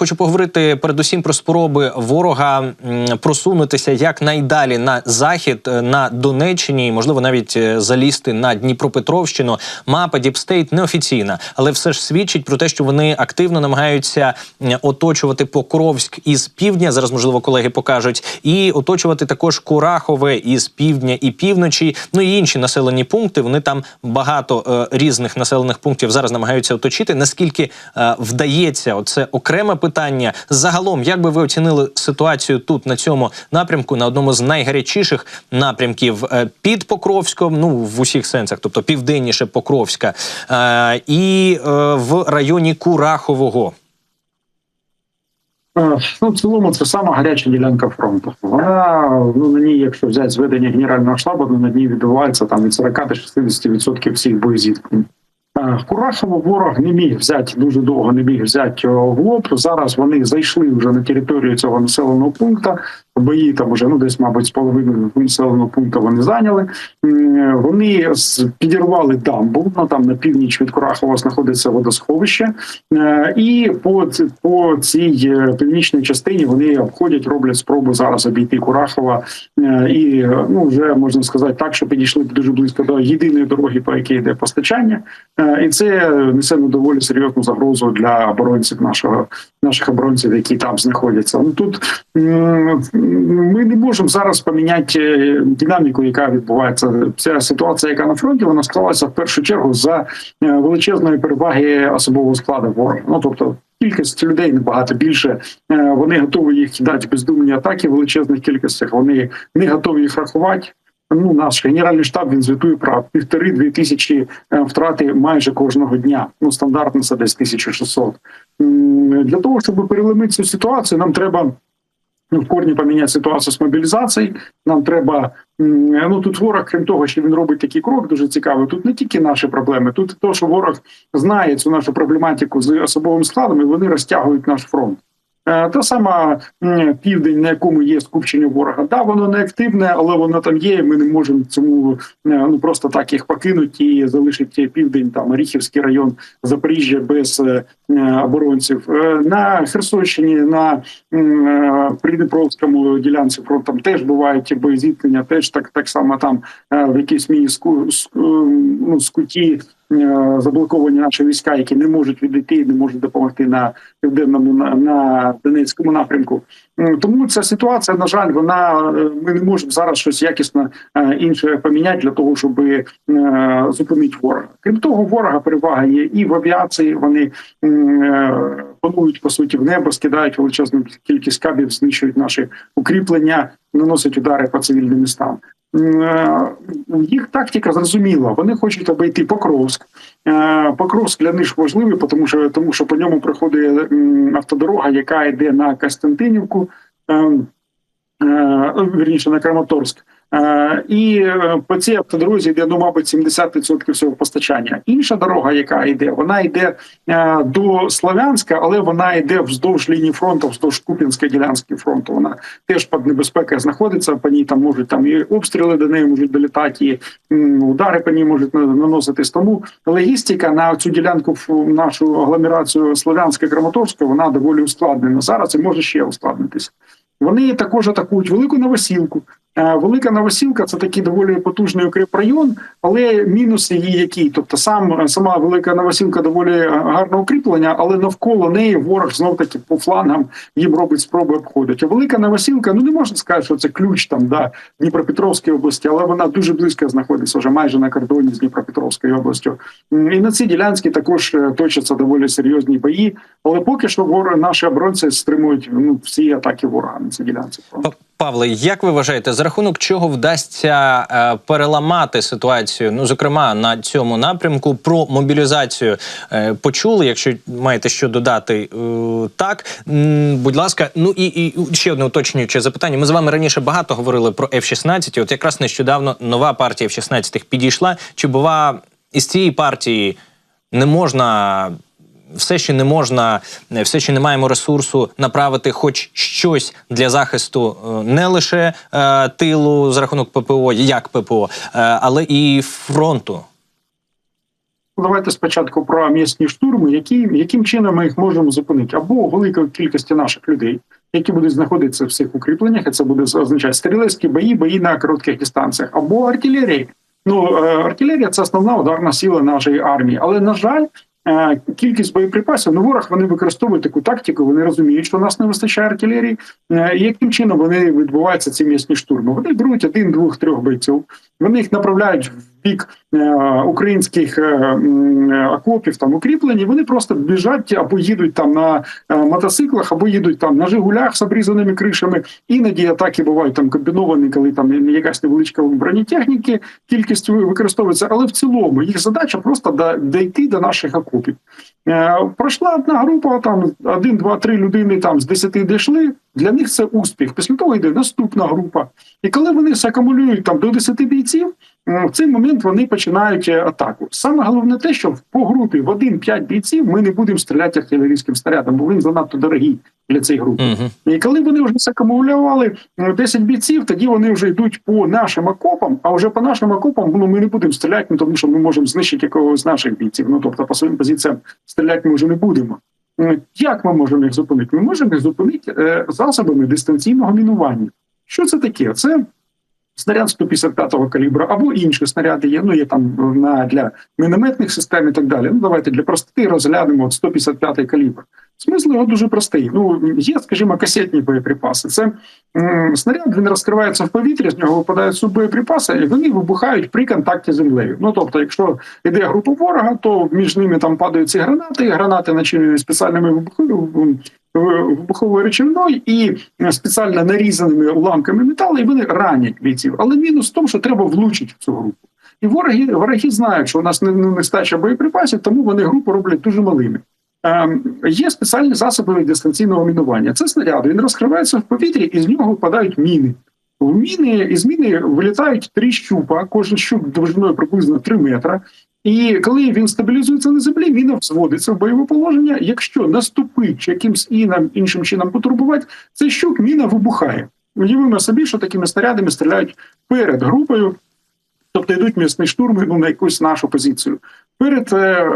хочу поговорити передусім про спроби ворога просунутися якнайдалі на захід е, на Донеччині, можливо, навіть е, залізти на Дніпропетровщину. Мапа Діпстейт неофіційна, але все ж свідчить про те, що вони активно намагаються оточувати Покровськ із півдня. Зараз, можливо, колеги покажуть, і оточувати також Курахове із півдня і півночі. Ну і інші населені пункти. Вони там багато е, різних населених пунктів зараз намагаються оточити. Наскільки е, вдається, оце окреме питання. Загалом, як би ви оцінили ситуацію тут на цьому напрямку, на одному з найгарячіших напрямків е, під Покровськом, ну в усіх сенсах, тобто південніше Покровська, е, і е, в районі Курахового. Ну, в цілому це сама гаряча ділянка фронту. Вона ну на ній, якщо взяти зведення генерального штабу, то на ній відбувається там від 40 до 60% всіх боєзіткнень. Е, Курашево ворог не міг взяти дуже довго, не міг взяти в лоб. Зараз вони зайшли вже на територію цього населеного пункту. Бої там уже ну десь, мабуть, з половиною населеного пункту вони зайняли. Вони підірвали дамбу. Ну там на північ від Курахова знаходиться водосховище, Е, і по по цій е, північній частині вони обходять, роблять спробу зараз обійти Курахова. Е, І е, ну вже можна сказати так, що підійшли дуже близько до єдиної дороги, по якій йде постачання. Е, І це несе ну, доволі серйозну загрозу для оборонців нашого наших оборонців, які там знаходяться. Ну тут ми не можемо зараз поміняти е, динаміку, яка відбувається. Ця ситуація, яка на фронті, вона склалася в першу чергу за е, величезної переваги особового складу ворога. Ну тобто. Кількість людей набагато більше. Е, Вони готові їх кидати бездумні атаки в величезних кількостях. Вони не готові їх рахувати. Ну, наш генеральний штаб він звітує про півтори-дві тисячі втрати майже кожного дня. Ну стандартно це десь 1600. М, Для того щоб переломити цю ситуацію, нам треба в корні поміняти ситуацію з мобілізацією. Нам треба ну тут ворог, крім того, що він робить такий крок, дуже цікавий. Тут не тільки наші проблеми, тут те, що ворог знає цю нашу проблематику з особовим складом, і вони розтягують наш фронт. Е, Та сама південь, на якому є скупчення ворога, да, воно не активне, але воно там є. і Ми не можемо цьому е, ну просто так їх покинути і залишити південь, там Оріхівський район Запоріжжя без е, оборонців. На Херсонщині, на Придніпровському ділянці фронту теж бувають боєзіткнення, теж так так само там в якійсь ску- ну, скуті заблоковані наші війська, які не можуть відійти, не можуть допомогти на південному на, на Донецькому напрямку. Тому ця ситуація, на жаль, вона е, ми не можемо зараз щось якісно е, інше поміняти для того, щоб е, зупинити ворога. Крім того, ворога перевага є і в авіації. Вони е, панують по суті в небо, скидають величезну кількість кабів, знищують наші укріплення, наносять удари по цивільним містам. Е, Їх тактика зрозуміла. Вони хочуть обійти Покровськ. Е, Покровськ для них важливий, тому що тому що по ньому проходить автодорога, яка йде на Костянтинівку. Е, е, Вірніше на Краматорськ. Е, І е, по цій автодорозі йде, ну, мабуть, 70% всього постачання. Інша дорога, яка йде, вона йде до Слов'янська, але вона йде вздовж лінії фронту, вздовж Куп'янської ділянської фронту. Вона теж під небезпекою знаходиться. По ній там можуть там і обстріли до неї можуть долітати, і удари по ній можуть на- наноситись. Тому логістика на цю ділянку нашу агломерацію Слов'янська Краматорська вона доволі ускладнена зараз і може ще ускладнитися. Вони також атакують велику новосілку. Е, Велика новосілка це такий доволі потужний укріпрайон, але мінуси її які. Тобто, сам сама велика новосілка доволі гарне укріплення, але навколо неї ворог знов таки по флангам їм робить спроби обходити. А велика новосілка, ну не можна сказати, що це ключ там да Дніпропетровської області, але вона дуже близько знаходиться вже майже на кордоні з Дніпропетровською областю. І на цій ділянці також е, точаться доволі серйозні бої. Але поки що ворог наші оборонці стримують ну всі атаки ворога на цій ділянці. Павле, як ви вважаєте, за рахунок чого вдасться е, переламати ситуацію? Ну, зокрема, на цьому напрямку про мобілізацію е, почули. Якщо маєте що додати, е, так М, будь ласка, ну і, і ще одне уточнююче запитання. Ми з вами раніше багато говорили про F-16. От якраз нещодавно нова партія F-16 підійшла. Чи бува із цієї партії не можна все ще не можна, е, все ще не маємо ресурсу направити хоч щось для захисту е, не лише е, тилу за рахунок ППО, як ППО, е, але і фронту. Давайте спочатку про м'ясні штурми, які, яким чином ми їх можемо зупинити, або великої кількості наших людей, які будуть знаходитися в цих укріпленнях, і це буде означати стрілецькі бої, бої на коротких дистанціях, або артилерії. Ну е, артилерія це основна ударна сила нашої армії, але на жаль. Кількість боєприпасів, ну ворог вони використовують таку тактику. Вони розуміють, що у нас не вистачає артилерії. Е, І яким чином вони відбуваються ці місні штурми? Вони беруть один, двох, трьох бойців. Вони їх направляють в бік е, українських е, е, окопів там укріплені. Вони просто біжать або їдуть там на мотоциклах, або їдуть там на Жигулях з обрізаними кришами. Іноді атаки бувають там комбіновані, коли там якась невеличка бронетехніки кількість використовується. Але в цілому їх задача просто дійти до наших окопів. Пройшла одна група, там один, два, три людини там з десяти дійшли. Для них це успіх. Після того йде наступна група. І коли вони закумулюють там до 10 бійців, в цей момент вони починають е, атаку. Саме головне те, що по групі в 1-5 бійців ми не будемо стріляти артилерійським снарядом, бо він занадто дорогий для цієї групи. Угу. І коли вони вже закумулювали е, 10 бійців, тоді вони вже йдуть по нашим окопам. А вже по нашим окопам ну, ми не будемо стріляти, ну, тому що ми можемо знищити якогось з наших бійців. Ну тобто по своїм позиціям стріляти ми вже не будемо. Е, Як ми можемо їх зупинити? Ми можемо їх зупинити е, засобами дистанційного мінування. Що це таке? Це снаряд 155-го калібру або інші снаряди є. Ну є там е, на для мінометних систем і так далі. Ну давайте для простоти розглянемо от 155-й калібр. Смисл його дуже простий. Ну є, скажімо, касетні боєприпаси. Це снаряд він розкривається в повітрі, з нього випадають субоєприпаси, і вони вибухають при контакті з землею. Ну тобто, якщо йде група ворога, то між ними там падають ці гранати, і гранати начинені спеціальними вибуховою речовиною і спеціально нарізаними уламками металу, і вони ранять бійців. Але мінус в тому, що треба влучити в цю групу. І вороги, вороги знають, що у нас не, не нестача боєприпасів, тому вони групу роблять дуже малими. Ем, є спеціальні засоби дистанційного мінування. Це снаряд, він розкривається в повітрі, і з нього впадають міни. В міни із міни вилітають три щупа, кожен щуп довжиною приблизно 3 метри. І коли він стабілізується на землі, міна взводиться в бойове положення. Якщо наступить чи якимсь інам, іншим чином потурбувати, цей щуп міна вибухає. Уявимо собі, що такими снарядами стріляють перед групою, тобто йдуть м'ясні штурми ну, на якусь нашу позицію. Перед е,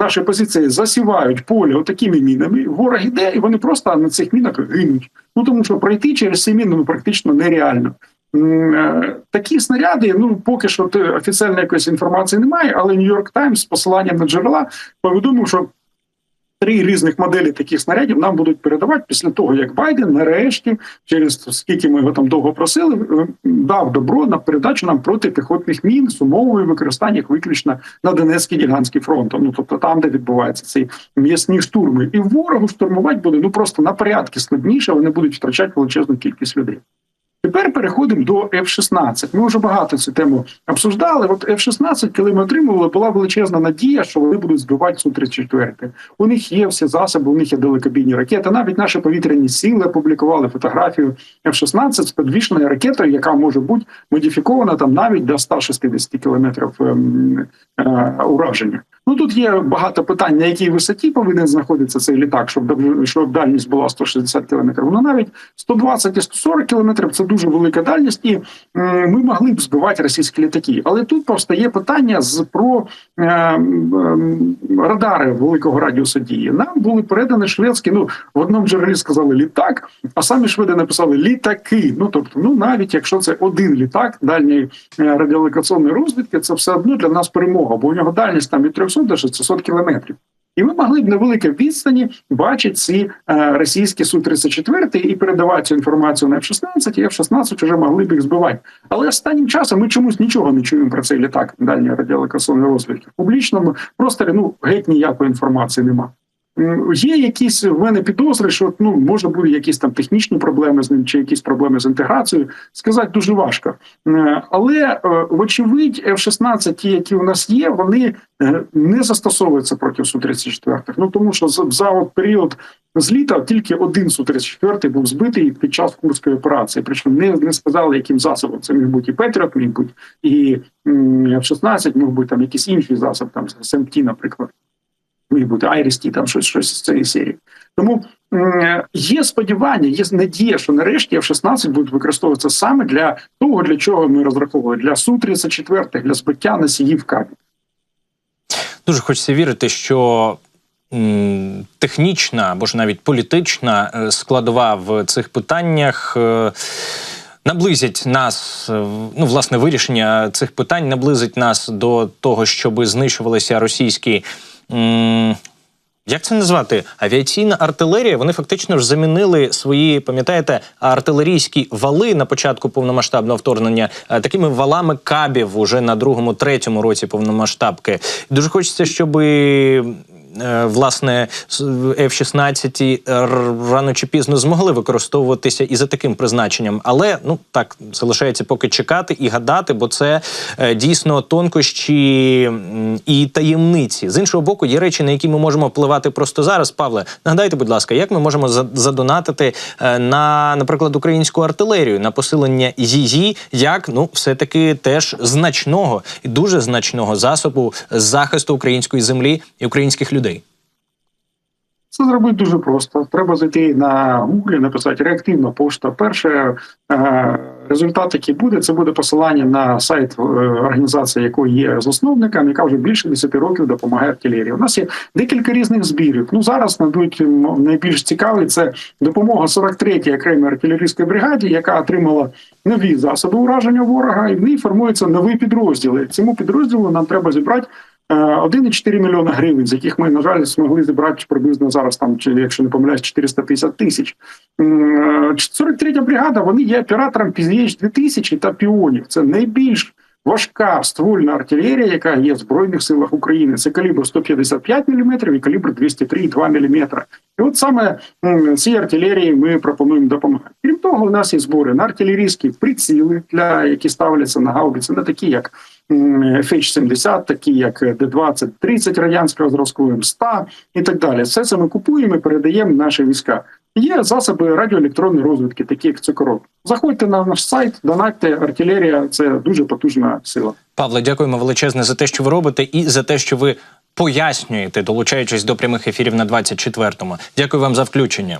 наші позиції засівають поле отакими мінами. Ворог іде, і вони просто на цих мінах гинуть. Ну тому що пройти через ці міни ну, практично нереально. Е, Такі снаряди, ну поки що офіційної якоїсь інформації немає, але Нью-Йорк Таймс з посиланням на джерела повідомив, що три різних моделі таких снарядів нам будуть передавати після того, як Байден нарешті, через скільки ми його там довго просили, е, дав добро на передачу нам протипіхотних мін з умовою використання їх виключно на Донецькій ділянській фронту. Ну тобто там, де відбуваються ці м'ясні штурми, і ворогу штурмувати буде ну просто на порядки складніше. Вони будуть втрачати величезну кількість людей. Тепер переходимо до F-16. Ми вже багато цю тему обсуждали. От F-16, коли ми отримували, була величезна надія, що вони будуть збивати су 34 У них є всі засоби, у них є далекобійні ракети. Навіть наші повітряні сили опублікували фотографію F-16 з підвішеною ракетою, яка може бути модифікована там навіть до 160 кілометрів ем, е, ураження. Ну тут є багато питань, на якій висоті повинен знаходитися цей літак, щоб щоб дальність була 160 кілометрів. Ну навіть 120 і 140 кілометрів це дуже велика дальність, і е, ми могли б збивати російські літаки. Але тут повстає питання з про е, м, радари великого радіусу дії. Нам були передані шведські. Ну в одному джерелі сказали літак, а самі шведи написали літаки. Ну тобто, ну навіть якщо це один літак дальньої е, радіолокаційної розвідки, це все одно для нас перемога, бо у нього дальність там від 300 до 600 кілометрів. І ми могли б на великій відстані бачити ці е, російські су 34 і передавати цю інформацію на F-16, і F-16 вже могли б їх збивати. Але останнім часом ми чомусь нічого не чуємо про цей літак дальньої радіолокаційної розвідки. Публічному просторі ну геть ніякої інформації нема. Є якісь в мене підозри, що ну може бути якісь там технічні проблеми з ним, чи якісь проблеми з інтеграцією. Сказати дуже важко. Але е, вочевидь, F-16, ті, які у нас є, вони е, не застосовуються проти су 34 Ну тому що за, от період зліта тільки один су 34 був збитий під час курської операції. Причому не, не сказали, яким засобом це міг бути і Петріот, міг бути, і м, F-16, міг бути там якийсь інший засоб, там СМТ, наприклад міг бути Айрісті, там щось щось з цієї серії. Тому є сподівання, є надія, що нарешті F-16 будуть використовуватися саме для того, для чого ми розраховували для су 34 для збиття носіїв кабів. Дуже хочеться вірити, що технічна або ж навіть політична е, складова в цих питаннях. е, Наблизять нас, е, ну власне, вирішення цих питань наблизить нас до того, щоб знищувалися російські як це назвати? Авіаційна артилерія. Вони фактично ж замінили свої, пам'ятаєте, артилерійські вали на початку повномасштабного вторгнення е, такими валами кабів уже на другому, третьому році повномасштабки. Дуже хочеться, щоб. Власне, с- F-16 рано чи пізно змогли використовуватися і за таким призначенням, але ну так залишається поки чекати і гадати, бо це е, дійсно тонкощі і таємниці. З іншого боку, є речі, на які ми можемо впливати просто зараз. Павле, нагадайте, будь ласка, як ми можемо за- задонатити е, на, наприклад, українську артилерію на посилення її, як ну все таки теж значного і дуже значного засобу захисту української землі і українських людей. Це зробити дуже просто. Треба зайти на Google, написати реактивна пошта. Перше е, результат, який буде, це буде посилання на сайт е, організації, якої є засновником, яка вже більше 10 років допомагає артилерії. У нас є декілька різних збірів. Ну зараз мабуть, найбільш цікавий це допомога 43-ї окремої артилерійської бригаді, яка отримала нові засоби ураження ворога, і в ній формуються нові підрозділи. Цьому підрозділу нам треба зібрати. Е, 1,4 мільйона гривень, з яких ми, на жаль, змогли зібрати приблизно зараз, там, чи, якщо не помиляюсь, 450 тисяч. М, е, 43-я бригада, вони є оператором PZH-2000 та піонів. Це найбільш важка ствольна артилерія, яка є в Збройних силах України. Це калібр 155 мм і калібр 203,2 мм. І от саме цій артилерії ми пропонуємо допомагати. Крім того, у нас є збори на артилерійські приціли, для які ставляться на гаубиці, не такі, як м, FH-70, такі як Д-20-30 радянського зразку, М100 і так далі. Все це ми купуємо і передаємо наші війська. Є засоби радіоелектронної розвідки, такі як цукорок. Заходьте на наш сайт, донатьте артилерія. Це дуже потужна сила. Павле, дякуємо величезне за те, що ви робите, і за те, що ви пояснюєте, долучаючись до прямих ефірів на 24-му. Дякую вам за включення.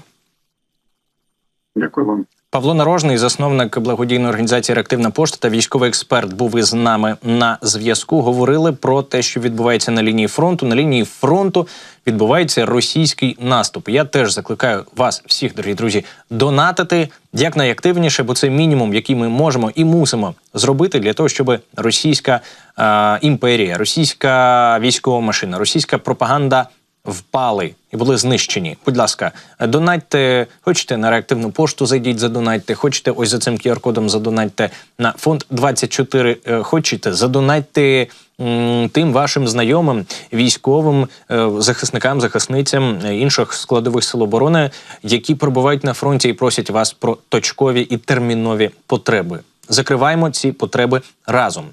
Дякую вам. Павло Нарожний, засновник благодійної організації Реактивна пошта та військовий експерт, був із нами на зв'язку. Говорили про те, що відбувається на лінії фронту. На лінії фронту відбувається російський наступ. Я теж закликаю вас, всіх, дорогі друзі, донатити якнайактивніше, бо це мінімум, який ми можемо і мусимо зробити для того, щоб російська е, імперія, російська військова машина, російська пропаганда впали і були знищені. Будь ласка, донатьте, хочете на реактивну пошту, зайдіть, задонатьте, хочете ось за цим QR-кодом задонатьте на фонд 24, е, хочете, задонатьте тим вашим знайомим, військовим, е, захисникам, захисницям е, інших складових сил оборони, які перебувають на фронті і просять вас про точкові і термінові потреби. Закриваємо ці потреби разом.